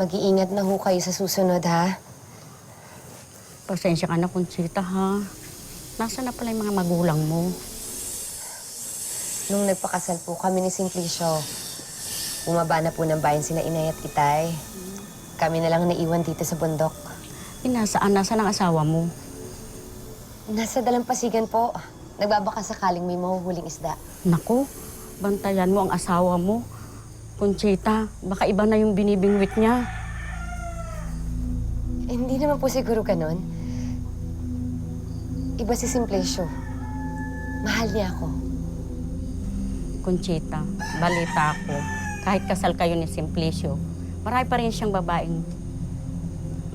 Mag-iingat na ho kayo sa susunod, ha? Pasensya ka na, Conchita, ha? Nasaan na pala yung mga magulang mo? Nung nagpakasal po kami ni Simplicio, bumaba na po ng bayan sila Inay at Itay. Kami na lang naiwan dito sa bundok. Inasaan, nasaan ang asawa mo? Nasa dalampasigan po. Nagbabaka sakaling may mahuhuling isda. Naku, bantayan mo ang asawa mo. Conchita, baka iba na yung binibingwit niya. Eh, hindi naman po siguro ganun. Iba si Simplicio. Mahal niya ako. Conchita, balita ko, kahit kasal kayo ni Simplicio, marami pa rin siyang babaeng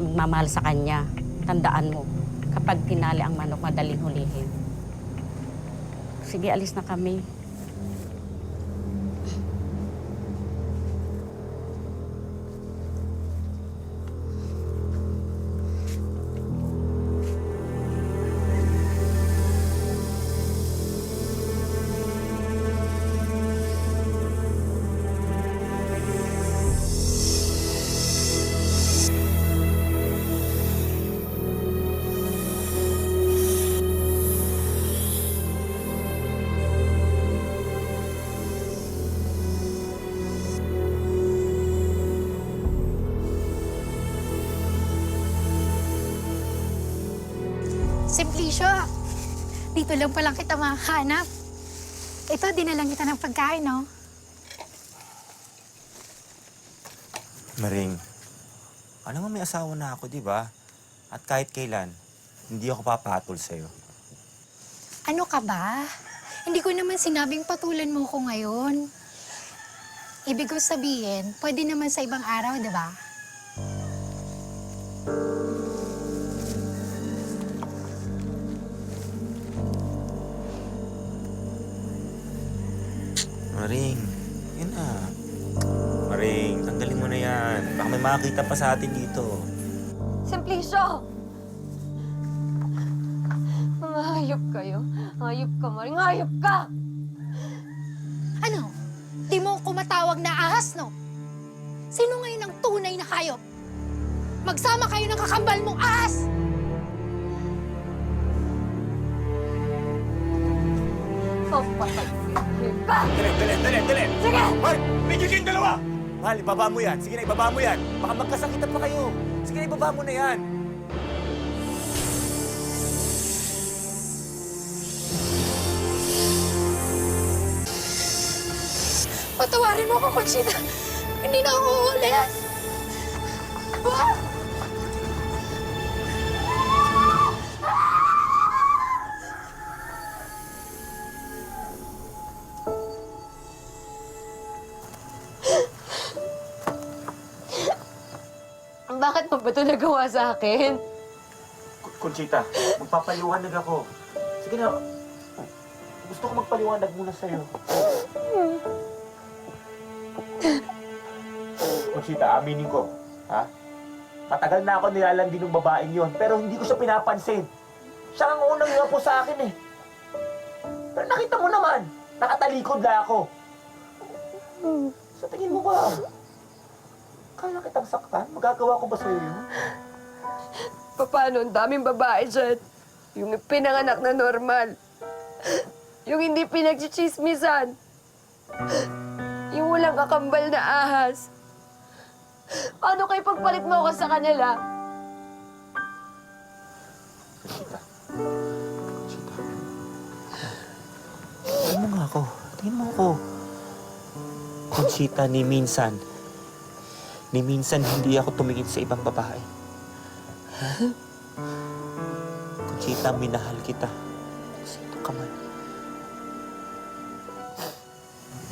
magmamahal sa kanya. Tandaan mo, kapag tinali ang manok, madaling hulihin. Sige, alis na kami. Simplicio, dito lang palang kita makahanap. Ito, dinalang kita ng pagkain, no? Maring, ano nga may asawa na ako, di ba? At kahit kailan, hindi ako papatol sa'yo. Ano ka ba? Hindi ko naman sinabing patulan mo ko ngayon. Ibig ko sabihin, pwede naman sa ibang araw, di ba? Na. Maring, tanggalin mo na yan. Baka may makakita pa sa atin dito. Simplicio! Mga hayop kayo. Hayop ka, Maring. Hayop ka! Ano? Di mo ko matawag na ahas, no? Sino ngayon ang tunay na hayop? Magsama kayo ng kakambal mong ahas! Papatay ka! Dali, dali, dali, dali! Sige! Hoy! Medyo kayong dalawa! Mahal, ibaba mo yan. Sige na, ibaba mo yan. Baka magkasakitan pa kayo. Sige na, ibaba mo na yan. Patawarin mo ako, Conchita. Hindi na ako uulit. Ah! Bakit mo ba ito nagawa sa akin? Conchita, magpapaliwanag ako. Sige na. Gusto ko magpaliwanag muna sa'yo. Conchita, aminin ko. Ha? Matagal na ako nilalandi ng babaeng yon, pero hindi ko siya pinapansin. Siya ang unang po sa akin eh. Pero nakita mo naman, nakatalikod na ako. Sa tingin mo ba, kaya kitang saktan? Magagawa ko ba sa'yo yun? Paano? Ang daming babae dyan. Yung pinanganak na normal. Yung hindi pinagchichismisan. Yung walang kakambal na ahas. Paano kayo pagpalit mo ako sa kanila? Conchita. Conchita. Tingin mo nga ako. Tingin mo ako. Conchita, ni minsan, ni minsan hindi ako tumingin sa ibang babae. Huh? Kung kita minahal kita, sino ka man.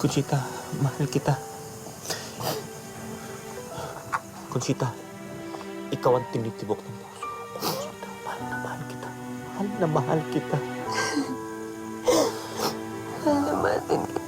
Conchita, mahal kita. Conchita, ikaw ang tinitibok ng puso ko. Conchita, mahal na mahal kita. Mahal na mahal kita. mahal na mahal kita.